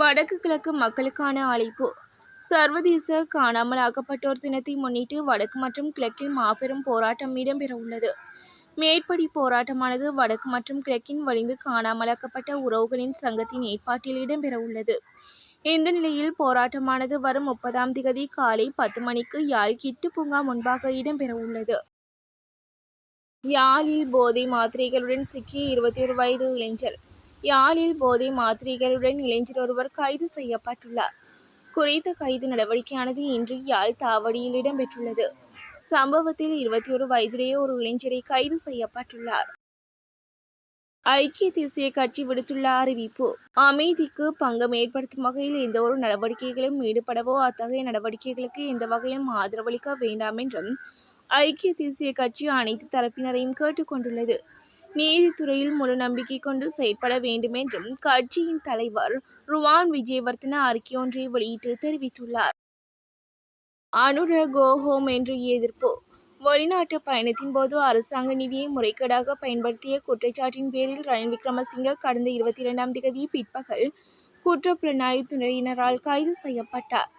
வடக்கு கிழக்கு மக்களுக்கான அழைப்பு. சர்வதேச காணாமல் ஆக்கப்பட்டோர் தினத்தை முன்னிட்டு வடக்கு மற்றும் கிழக்கில் மாபெரும் போராட்டம் இடம்பெற உள்ளது மேற்படி போராட்டமானது வடக்கு மற்றும் கிழக்கின் வலிந்து காணாமலாக்கப்பட்ட உறவுகளின் சங்கத்தின் ஏற்பாட்டில் இடம்பெற உள்ளது இந்த நிலையில் போராட்டமானது வரும் முப்பதாம் திகதி காலை பத்து மணிக்கு யாழ் கிட்டு பூங்கா முன்பாக இடம்பெற உள்ளது யாழில் போதை மாத்திரைகளுடன் சிக்கிய இருபத்தி ஒரு வயது இளைஞர். யாழில் போதை மாத்திரைகளுடன் இளைஞர் ஒருவர் கைது செய்யப்பட்டுள்ளார். குறித்த கைது நடவடிக்கையானது இன்று யாழ் தாவடியில் இடம்பெற்றுள்ளது. சம்பவத்தில் இருபத்தி ஒரு வயதுடைய ஒரு இளைஞரை கைது செய்யப்பட்டுள்ளார். ஐக்கிய தேசிய கட்சி விடுத்துள்ள அறிவிப்பு அமைதிக்கு பங்கம் ஏற்படுத்தும் வகையில் எந்த ஒரு நடவடிக்கைகளும் ஈடுபடவோ அத்தகைய நடவடிக்கைகளுக்கு எந்த வகையிலும் ஆதரவளிக்க வேண்டாம் என்றும் ஐக்கிய தேசிய கட்சி அனைத்து தரப்பினரையும் கேட்டுக்கொண்டுள்ளது நீதித்துறையில் முழு நம்பிக்கை கொண்டு செயற்பட வேண்டும் என்றும் கட்சியின் தலைவர் ருவான் விஜயவர்த்தன அறிக்கையொன்றை வெளியிட்டு தெரிவித்துள்ளார். அனுர கோஹோம் என்று எதிர்ப்பு. வெளிநாட்டு பயணத்தின் போது அரசாங்க நிதியை முறைகேடாக பயன்படுத்திய குற்றச்சாட்டின் பேரில் ரணில் விக்ரமசிங்க கடந்த இருபத்தி இரண்டாம் தேதி பிற்பகல் குற்றப்புலனாய்வு துறையினரால் கைது செய்யப்பட்டார்.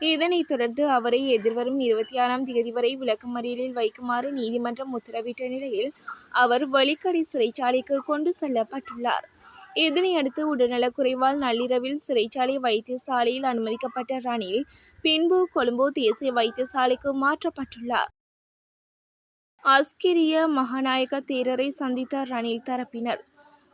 இதனைத் தொடர்ந்து அவரை எதிர்வரும் இருபத்தி ஆறாம் தேதி வரை விளக்கமறியலில் வைக்குமாறு நீதிமன்றம் உத்தரவிட்ட நிலையில் அவர் வழிக்கடை சிறைச்சாலைக்கு கொண்டு செல்லப்பட்டுள்ளார். இதனையடுத்து உடல்நலக்குறைவால் நள்ளிரவில் சிறைச்சாலை வைத்தியசாலையில் அனுமதிக்கப்பட்ட ரணில் பின்பு கொழும்பு தேசிய வைத்தியசாலைக்கு மாற்றப்பட்டுள்ளார். அஸ்கிரிய மகாநாயக தேரரை சந்தித்த ரணில் தரப்பினர்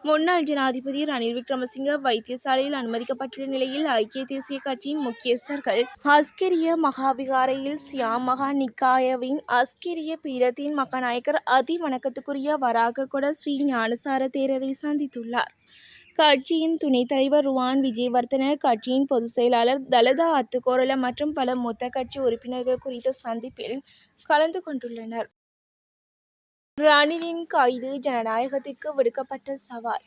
முன்னாள் ஜனாதிபதி ரணில் விக்ரமசிங்க வைத்தியசாலையில் அனுமதிக்கப்பட்டுள்ள நிலையில் ஐக்கிய தேசிய கட்சியின் முக்கியஸ்தர்கள் அஸ்கிரிய மகாவிகாரையில் சியாம் மகா நிக்காயவின் அஸ்கிரிய பீடத்தின் மகாநாயகர் அதி வணக்கத்துக்குரிய வராககொட ஸ்ரீ ஞானசார தேரரை சந்தித்துள்ளார். கட்சியின் துணைத் தலைவர் ருவான் விஜயவர்தன கட்சியின் பொதுச் செயலாளர் தலதா அத்துக்கோரல மற்றும் பல மொத்த கட்சி உறுப்பினர்கள் குறித்த சந்திப்பில் கலந்து கொண்டுள்ளனர். ரணிலின் கைது ஜனநாயகத்திற்கு விடுக்கப்பட்ட சவால்.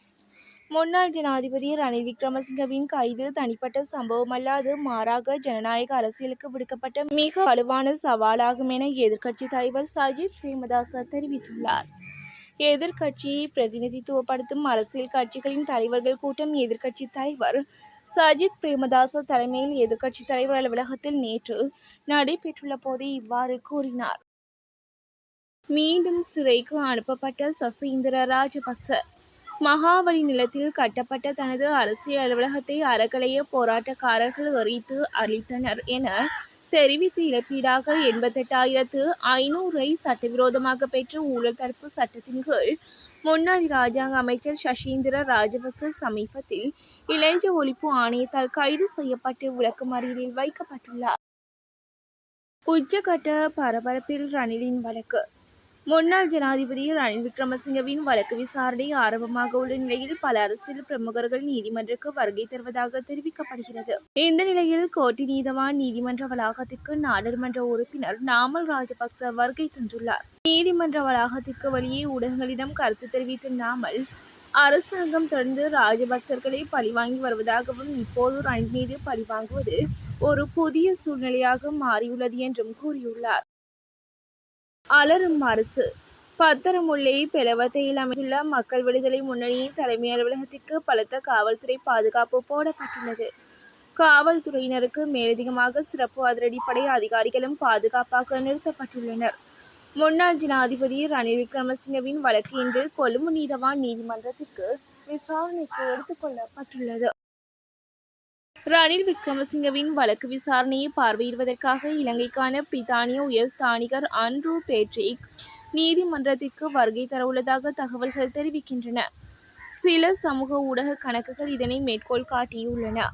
முன்னாள் ஜனாதிபதி ரணில் விக்ரமசிங்கவின் கைது தனிப்பட்ட சம்பவமல்லாது மாறாக ஜனநாயக அரசியலுக்கு விடுக்கப்பட்ட மிக வலுவான சவாலாகும் என எதிர்க்கட்சி தலைவர் சஜித் பிரேமதாச தெரிவித்துள்ளார். எதிர்க்கட்சியை பிரதிநிதித்துவப்படுத்தும் அரசியல் கட்சிகளின் தலைவர்கள் கூட்டம் எதிர்க்கட்சி தலைவர் சஜித் பிரேமதாச தலைமையில் எதிர்க்கட்சி தலைவர் அலுவலகத்தில் நேற்று நடைபெற்றுள்ள போதே இவ்வாறு கூறினார். மீண்டும் சிறைக்கு அனுப்பப்பட்ட சசீந்திர ராஜபக்ச மகாவலி நிலத்தில் கட்டப்பட்ட தனது அரசியல் அலுவலகத்தை அறக்கலைய போராட்டக்காரர்கள் எறித்து அளித்தனர் என தெரிவித்து இழப்பீடாக எண்பத்தெட்டாயிரத்து ஐநூறை சட்டவிரோதமாக பெற்று ஊழல் தடுப்பு சட்டத்தின் கீழ் முன்னாள் ராஜாங்க அமைச்சர் சசீந்திர ராஜபக்ச சமீபத்தில் இளைஞ ஒழிப்பு ஆணையத்தால் கைது செய்யப்பட்டு விளக்கமறியலில் வைக்கப்பட்டுள்ளார். உச்சகட்ட பரபரப்பில் ரணிலின் வழக்கு. முன்னாள் ஜனாதிபதி ரணில் விக்ரமசிங்கவின் வழக்கு விசாரணை ஆரம்பமாக உள்ள நிலையில் பல அரசியல் பிரமுகர்கள் நீதிமன்றக்கு வருகை தருவதாக தெரிவிக்கப்படுகிறது. இந்த நிலையில் கோட்டி நீதவான் நீதிமன்ற வளாகத்திற்கு நாடாளுமன்ற உறுப்பினர் நாமல் ராஜபக்ச வருகை தந்துள்ளார். நீதிமன்ற வளாகத்திற்கு வெளியே ஊடகங்களிடம் கருத்து தெரிவித்த நாமல் அரசாங்கம் தொடர்ந்து ராஜபக்சர்களை பழிவாங்கி வருவதாகவும் இப்போது ரணில் மீது பழிவாங்குவது ஒரு புதிய சூழ்நிலையாக மாறியுள்ளது என்றும் கூறியுள்ளார். அலரும் அரசு. பத்தரமுல்லை பெலவத்தையில் அமைந்துள்ள மக்கள் விடுதலை முன்னணியின் தலைமை அலுவலகத்திற்கு பலத்த காவல்துறை பாதுகாப்பு போடப்பட்டுள்ளது. காவல்துறையினருக்கு மேலதிகமாக சிறப்பு அதிரடிப்படை அதிகாரிகளும் பாதுகாப்பாக நிறுத்தப்பட்டுள்ளனர். முன்னாள் ஜனாதிபதி ரணில் விக்ரமசிங்கவின் வழக்கு இன்று கொழும்பு நீதவான் நீதிமன்றத்திற்கு விசாரணைக்கு எடுத்துக்கொள்ளப்பட்டுள்ளது ரணில் விக்ரமசிங்கவின் வழக்கு விசாரணையை பார்வையிடுவதற்காக இலங்கைக்கான பிரித்தானிய உயர் ஸ்தானிகர் அன்ரூ பேட்ரிக் நீதிமன்றத்திற்கு வருகை தரவுள்ளதாக தகவல்கள் தெரிவிக்கின்றன. சில சமூக ஊடக கணக்குகள் இதனை மேற்கோள் காட்டியுள்ளன.